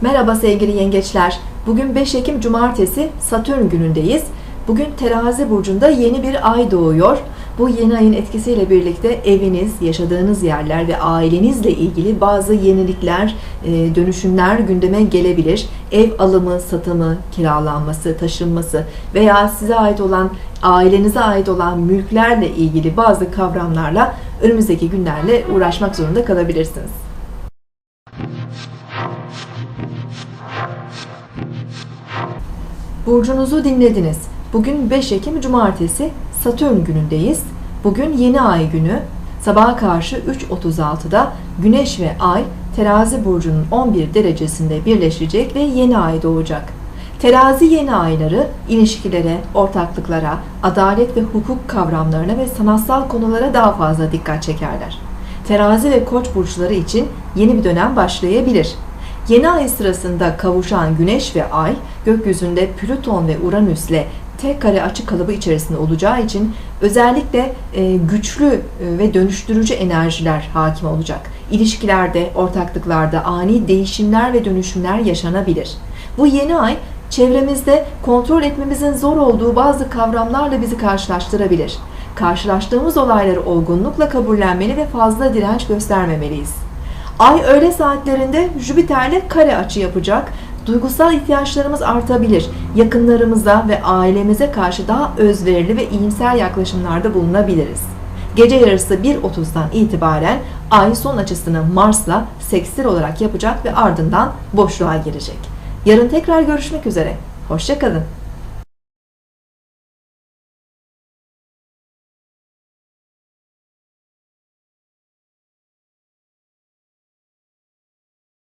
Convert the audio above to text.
Merhaba sevgili yengeçler. Bugün 5 Ekim Cumartesi Satürn günündeyiz. Bugün terazi burcunda yeni bir ay doğuyor. Bu yeni ayın etkisiyle birlikte eviniz, yaşadığınız yerler ve ailenizle ilgili bazı yenilikler, e, dönüşümler gündeme gelebilir. Ev alımı, satımı, kiralanması, taşınması veya size ait olan, ailenize ait olan mülklerle ilgili bazı kavramlarla önümüzdeki günlerle uğraşmak zorunda kalabilirsiniz. Burcunuzu dinlediniz. Bugün 5 Ekim Cumartesi Satürn günündeyiz. Bugün yeni ay günü. Sabaha karşı 3.36'da Güneş ve Ay Terazi burcunun 11 derecesinde birleşecek ve yeni ay doğacak. Terazi yeni ayları ilişkilere, ortaklıklara, adalet ve hukuk kavramlarına ve sanatsal konulara daha fazla dikkat çekerler. Terazi ve Koç burçları için yeni bir dönem başlayabilir. Yeni ay sırasında kavuşan Güneş ve Ay gökyüzünde Plüton ve Uranüs'le tek kare açı kalıbı içerisinde olacağı için özellikle e, güçlü e, ve dönüştürücü enerjiler hakim olacak. İlişkilerde, ortaklıklarda ani değişimler ve dönüşümler yaşanabilir. Bu yeni ay çevremizde kontrol etmemizin zor olduğu bazı kavramlarla bizi karşılaştırabilir. Karşılaştığımız olayları olgunlukla kabullenmeli ve fazla direnç göstermemeliyiz. Ay öğle saatlerinde Jüpiter'le kare açı yapacak. Duygusal ihtiyaçlarımız artabilir. Yakınlarımıza ve ailemize karşı daha özverili ve iyimser yaklaşımlarda bulunabiliriz. Gece yarısı 1.30'dan itibaren Ay son açısını Mars'la sekstil olarak yapacak ve ardından boşluğa girecek. Yarın tekrar görüşmek üzere. Hoşçakalın.